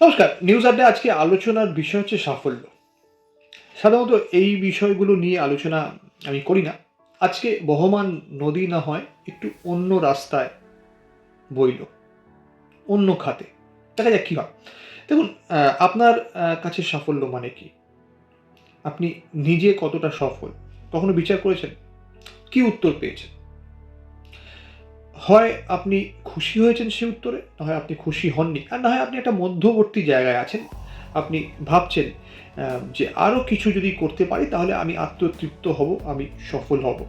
নমস্কার নিউজ আড্ডে আজকে আলোচনার বিষয় হচ্ছে সাফল্য। সাধারণত এই বিষয়গুলো নিয়ে আলোচনা আমি করি না। আজকে বহমান নদী না হয়, একটু অন্য রাস্তায় বইল, অন্য খাতে। দেখা যাক কী হয়। দেখুন আপনার কাছে সাফল্য মানে কি? আপনি নিজে কতটা সফল? কখনো বিচার করেছেন? কি উত্তর পেয়েছেন? হয় আপনি খুশি হয়েছেন সে উত্তরে, না হয় আপনি খুশি হননি। আর না হয় আপনি একটা মধ্যবর্তী জায়গায় আছেন। আপনি ভাবছেন যে আরও কিছু যদি করতে পারি, তাহলে আমি আত্মতৃপ্ত হব, আমি সফল হব।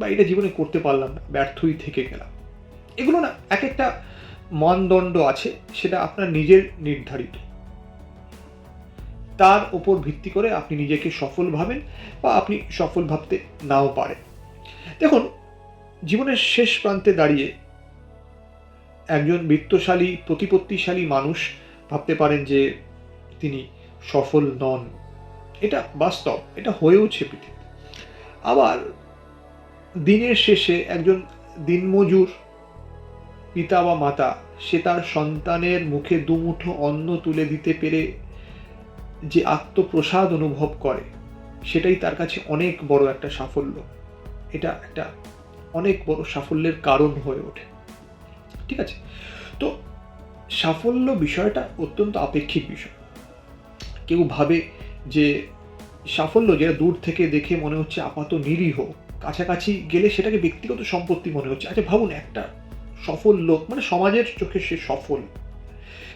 বা এটা জীবনে করতে পারলাম না, ব্যর্থই থেকে গেলাম। এগুলো না এক একটা মানদণ্ড আছে, সেটা আপনার নিজের নির্ধারিত। তার উপর ভিত্তি করে আপনি নিজেকে সফল ভাবেন বা আপনি সফল ভাবতে নাও পারেন। দেখুন জীবনের শেষ প্রান্তে দাঁড়িয়ে একজন বৃত্তশালী, প্রতিপত্তিশালী মানুষ ভাবতে পারেন যে তিনি সফল নন। এটা বাস্তব, এটা হয়েওছে পৃথিবী আবার দিনের শেষে একজন দিনমজুর পিতা বা মাতা, সে তার সন্তানের মুখে দুমুঠো অন্ন তুলে দিতে পেরে যে আত্মপ্রসাদ অনুভব করে, সেটাই তার কাছে অনেক বড় একটা সাফল্য। এটা একটা অনেক বড় সাফল্যের কারণ হয়ে ওঠে। ঠিক আছে? তো সাফল্য বিষয়টা অত্যন্ত আপেক্ষিক বিষয়। কেউ ভাবে যে সাফল্য যেটা দূর থেকে দেখে মনে হচ্ছে আপাত নিরীহ, কাছাকাছি গেলে সেটাকে ব্যক্তিগত সম্পত্তি মনে হচ্ছে। আচ্ছা ভাবুন একটা সফল লোক মানে সমাজের চোখে সে সফল,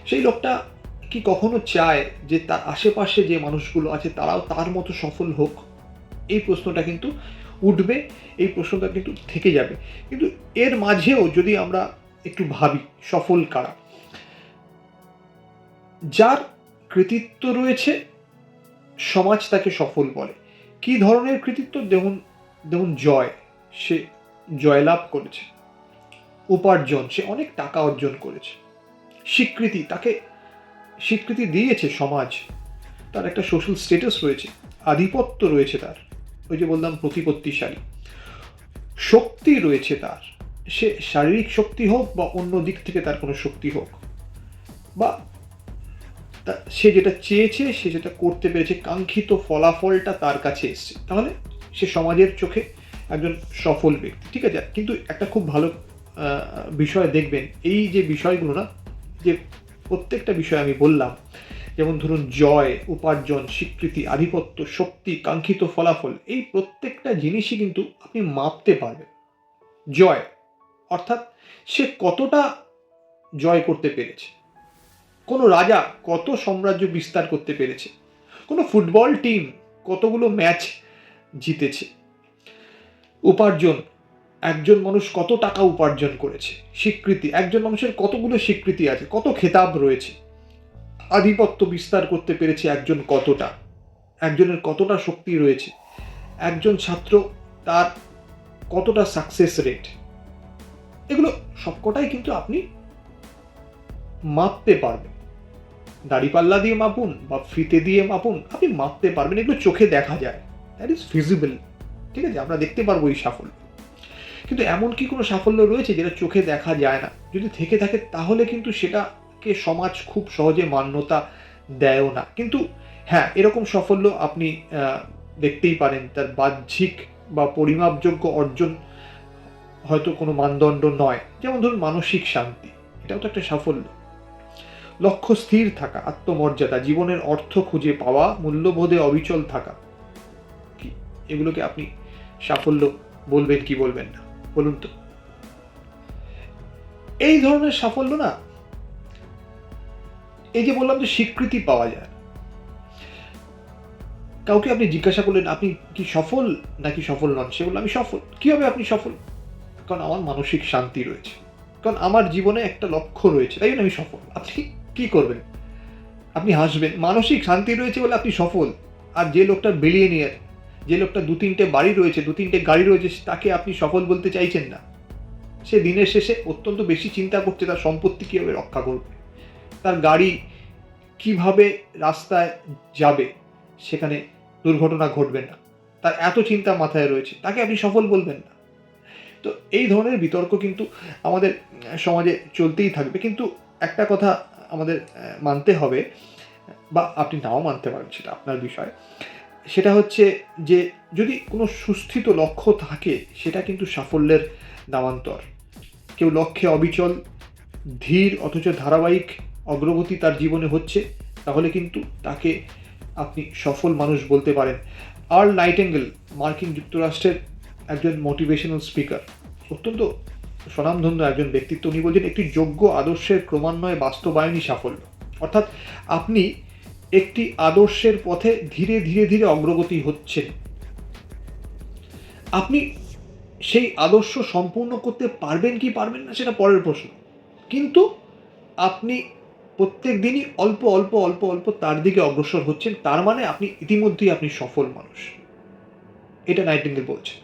সেই লোকটা কি কখনো চায় যে তার আশেপাশে যে মানুষগুলো আছে তারাও তার মতো সফল হোক? এই প্রশ্নটা কিন্তু উঠবে, এই প্রশ্নটা কিন্তু থেকে যাবে। কিন্তু এর মাঝেও যদি আমরা একটু ভাবি, সফল কারা? যার কৃতিত্ব রয়েছে, সমাজ তাকে সফল বলে। কি ধরনের কৃতিত্ব? দেখুন দেখুন জয়। সে জয়লাভ করেছে। উপার্জন, সে অনেক টাকা অর্জন করেছে। স্বীকৃতি, তাকে স্বীকৃতি দিয়েছে সমাজ। তার একটা সোশ্যাল স্ট্যাটাস রয়েছে, আধিপত্য রয়েছে তার। ওই যে বললাম প্রতিপত্তিশালী। শক্তি রয়েছে তার। সে শারীরিক শক্তি হোক বা অন্য দিক থেকে তার কোনো শক্তি হোক বা সে যেটা চেয়েছে, সে যেটা করতে পেরেছে, কাঙ্ক্ষিত ফলাফলটা তার কাছে এসছে। তাহলে সে সমাজের চোখে একজন সফল ব্যক্তি, ঠিক আছে? কিন্তু একটা খুব ভালো বিষয় দেখবেন। এই যে বিষয়গুলো না, যে প্রত্যেকটা বিষয় আমি বললাম যেমন ধরুন জয়, উপার্জন, স্বীকৃতি, আধিপত্য, শক্তি, কাঙ্ক্ষিত ফলাফল, এই প্রত্যেকটা জিনিসই কিন্তু আপনি মাপতে পারবেন। জয়, অর্থাৎ সে কতটা জয় করতে পেরেছে। কোনো রাজা কত সাম্রাজ্য বিস্তার করতে পেরেছে। কোনো ফুটবল টিম কতগুলো ম্যাচ জিতেছে। উপার্জন, একজন মানুষ কত টাকা উপার্জন করেছে। স্বীকৃতি, একজন মানুষের কতগুলো স্বীকৃতি আছে, কত খেতাব রয়েছে। আধিপত্য বিস্তার করতে পেরেছে একজন কতটা? একজনের কতটা শক্তি রয়েছে? একজন ছাত্র তার কতটা সাকসেস রেট এগুলো সবকটাই কিন্তু আপনি মাপতে পারবেন। দাড়িপাল্লা দিয়ে মাপুন বা ফিতে দিয়ে মাপুন, আপনি মাপতে পারবেন, এগুলো চোখে দেখা যায়। দ্যাট ইজ ফিজিবল ঠিক আছে, আমরা দেখতে পারব এই সাফল্য। কিন্তু এমন কি কোনো সাফল্য রয়েছে যেটা চোখে দেখা যায় না? যদি থেকে থাকে, তাহলে কিন্তু সেটাকে সমাজ খুব সহজে মান্যতা দেয়ও না। কিন্তু হ্যাঁ এরকম সাফল্য আপনি দেখতেই পারেন, তার বাহ্যিক বা পরিমাপযোগ্য অর্জন হয়তো কোনো মানদণ্ড নয়। যেমন ধরুন মানসিক শান্তি, এটাও তো একটা সাফল্য। লক্ষ্য স্থির থাকা, আত্মমর্যাদা, জীবনের অর্থ খুঁজে পাওয়া, মূল্যবোধে অবিচল থাকা। কি, এগুলোকে আপনি সাফল্য বলবেন কি বলবেন না? বলুন তো। এই ধরনের সাফল্য না এই যে বললাম যে স্বীকৃতি পাওয়া যায়, কাউকে আপনি জিজ্ঞাসা করলেন, আপনি কি সফল নাকি সফল নন? সে বলল, আমি সফল। কীভাবে আপনি সফল? কারণ আমার মানসিক শান্তি রয়েছে। কারণ আমার জীবনে একটা লক্ষ্য রয়েছে, তাই জন্য আমি সফল। আপনি কি করবেন? আপনি হাসবেন। মানসিক শান্তি রয়েছে বলে আপনি সফল। আর যে লোকটা বেরিয়ে নিয়ে যে লোকটা দু তিনটে বাড়ি রয়েছে, দু তিনটে গাড়ি রয়েছে, তাকে আপনি সফল বলতে চাইছেন না। সে দিনের শেষে অত্যন্ত বেশি চিন্তা করছে তার সম্পত্তি কীভাবে রক্ষা করবে? তার গাড়ি কীভাবে রাস্তায় যাবে, সেখানে দুর্ঘটনা ঘটবে না। তার এত চিন্তা মাথায় রয়েছে, তাকে আপনি সফল বলবেন না। তো এই ধরনের বিতর্ক কিন্তু আমাদের সমাজে চলতেই থাকবে। কিন্তু একটা কথা আমাদের মানতে হবে, বা আপনি নাও মানতে পারেন সেটা আপনার বিষয়। সেটা হচ্ছে যে, যদি কোনো সুস্থিত লক্ষ্য থাকে, সেটা কিন্তু সাফল্যের নামান্তর। কেউ লক্ষ্যে অবিচল, ধীর অথচ ধারাবাহিক অগ্রগতি তার জীবনে হচ্ছে, তাহলে কিন্তু তাকে আপনি সফল মানুষ বলতে পারেন। আর্ল নাইটেঙ্গেল, মার্কিন যুক্তরাষ্ট্রের একজন মোটিভেশনাল স্পিকার অত্যন্ত স্বনামধন্য একজন ব্যক্তিত্ব। উনি বলছেন, একটি যোগ্য আদর্শের ক্রমান্বয়ে বাস্তবায়নই সাফল্য। অর্থাৎ আপনি একটি আদর্শের পথে ধীরে ধীরে ধীরে অগ্রগতি হচ্ছেন। আপনি সেই আদর্শ সম্পূর্ণ করতে পারবেন কি পারবেন না, সেটা পরের প্রশ্ন। কিন্তু আপনি প্রত্যেক দিনই অল্প অল্প অল্প অল্প তার দিকে অগ্রসর হচ্ছেন। তার মানে আপনি ইতিমধ্যেই আপনি সফল মানুষ। এটা নাইটিঙ্গেল বলছেন।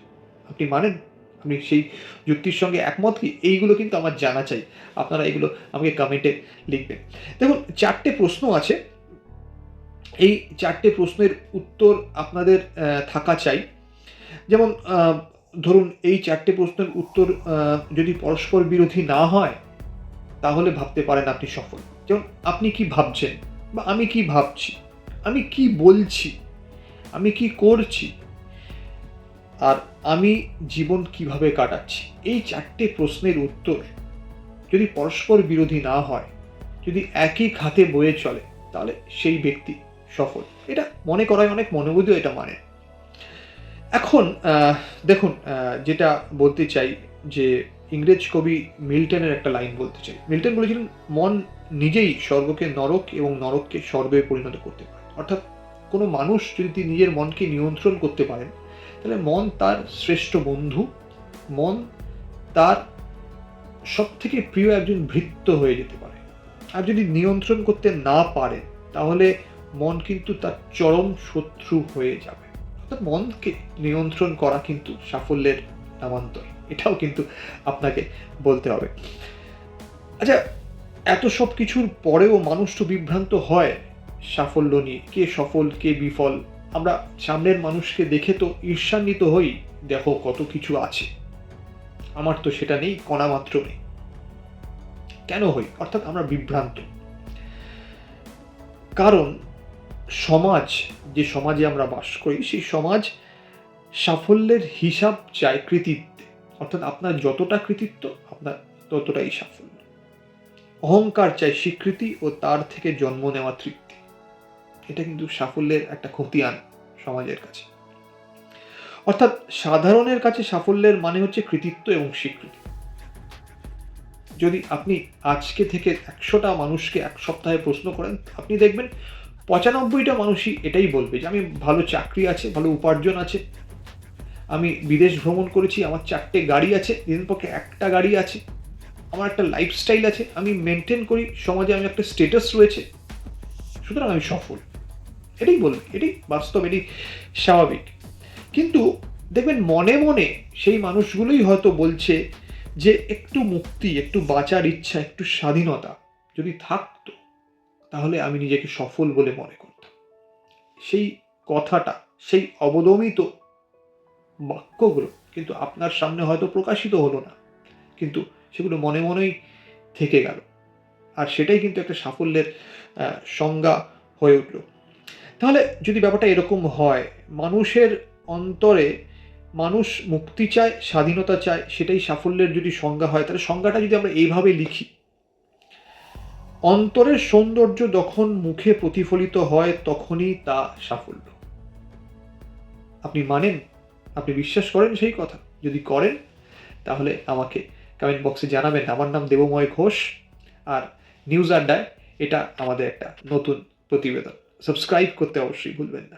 আপনি মানেন? আপনি সেই যুক্তির সঙ্গে একমত কি? এইগুলো কিন্তু আমার জানা চাই। আপনারা এগুলো আমাকে কমেন্টে লিখবেন। দেখুন, চারটে প্রশ্ন আছে। এই চারটে প্রশ্নের উত্তর আপনাদের থাকা চাই। যেমন ধরুন এই চারটে প্রশ্নের উত্তর যদি পরস্পর বিরোধী না হয়, তাহলে ভাবতে পারেন আপনি সফল। যেমন আপনি কি ভাবছেন? বা, আমি কি ভাবছি? আমি কি বলছি? আমি কি করছি? আর আমি জীবন কীভাবে কাটাচ্ছি? এই চারটে প্রশ্নের উত্তর যদি পরস্পর বিরোধী না হয়, যদি একই খাতে বয়ে চলে, তাহলে সেই ব্যক্তি সফল। এটা মনে করায় অনেক মনোবোধও এটা মানে। এখন দেখুন যেটা বলতে চাই যে ইংরেজ কবি মিল্টনের একটা লাইন বলতে চাই। মিল্টন বলেছিলেন, মন নিজেই স্বর্গকে নরক এবং নরককে স্বর্গে পরিণত করতে পারে। অর্থাৎ কোনো মানুষ যদি নিজের মনকে নিয়ন্ত্রণ করতে পারেন, তাহলে মন তার শ্রেষ্ঠ বন্ধু, মন তার সব থেকে প্রিয় একজন ভৃত্য হয়ে যেতে পারে। আর যদি নিয়ন্ত্রণ করতে না পারে, তাহলে মন কিন্তু তার চরম শত্রু হয়ে যাবে। অর্থাৎ মনকে নিয়ন্ত্রণ করা কিন্তু সাফল্যের নামান্তর। এটাও কিন্তু আপনাকে বলতে হবে। আচ্ছা এত সব কিছুর পরেও মানুষ তো বিভ্রান্ত হয় সাফল্য নিয়ে। কে সফল, কে বিফল? আমরা সামনের মানুষকে দেখে তো ঈর্ষান্বিত হই, দেখো কত কিছু আছে। আমার তো সেটা নেই, কণা মাত্র নেই। কেন হই? অর্থাৎ আমরা বিভ্রান্ত। কারণ সমাজ, যে সমাজে আমরা বাস করি, সেই সমাজ সাফল্যের হিসাব চায় কৃতিত্বে। অর্থাৎ আপনার যতটা কৃতিত্ব, আপনার ততটাই সাফল্য। অহংকার চাই স্বীকৃতি ও তার থেকে জন্ম নেওয়া তৃপ্তি। এটা কিন্তু সাফল্যের একটা খতিয়ান সমাজের কাছে। অর্থাৎ সাধারণের কাছে সাফল্যের মানে হচ্ছে কৃতিত্ব এবং স্বীকৃতি। যদি আপনি আজকে থেকে একশোটা মানুষকে এক সপ্তাহে প্রশ্ন করেন, আপনি দেখবেন পঁচানব্বইটা মানুষই এটাই বলবে যে, আমি ভালো চাকরি আছে, ভালো উপার্জন আছে আমি বিদেশ ভ্রমণ করেছি, আমার চারটে গাড়ি আছে দিনের পক্ষে একটা গাড়ি আছে, আমার একটা লাইফস্টাইল আছে, আমি মেনটেন করি, সমাজে আমি একটা স্টেটাস রয়েছে, সুতরাং আমি সফল। এটাই বলবে, এটাই বাস্তব, এটাই স্বাভাবিক। কিন্তু দেখবেন, মনে মনে সেই মানুষগুলোই হয়তো বলছে যে একটু মুক্তি, একটু বাঁচার ইচ্ছা, একটু স্বাধীনতা যদি থাকতো, তাহলে আমি নিজেকে সফল বলে মনে করতাম। সেই কথাটা, সেই অবদমিত বাক্যগুলো। কিন্তু আপনার সামনে হয়তো প্রকাশিত হলো না। কিন্তু সেগুলো মনে মনেই থেকে গেল। আর সেটাই কিন্তু একটা সাফল্যের সংজ্ঞা হয়ে উঠল। তাহলে যদি ব্যাপারটা এরকম হয়, মানুষের অন্তরে মানুষ মুক্তি চায়, স্বাধীনতা চায়, সেটাই সাফল্যের যদি সংজ্ঞা হয়, তাহলে সংজ্ঞাটা যদি আমরা এইভাবে লিখি, অন্তরের সৌন্দর্য যখন মুখে প্রতিফলিত হয়, তখনই তা সাফল্য। আপনি মানেন? আপনি বিশ্বাস করেন সেই কথা। যদি করেন, তাহলে আমাকে কমেন্ট বক্সে জানাবেন। আমার নাম দেবময় ঘোষ আর নিউজ আড্ডায় এটা আমাদের একটা নতুন প্রতিবেদন। সাবস্ক্রাইব করতে অবশ্যই ভুলবেন না।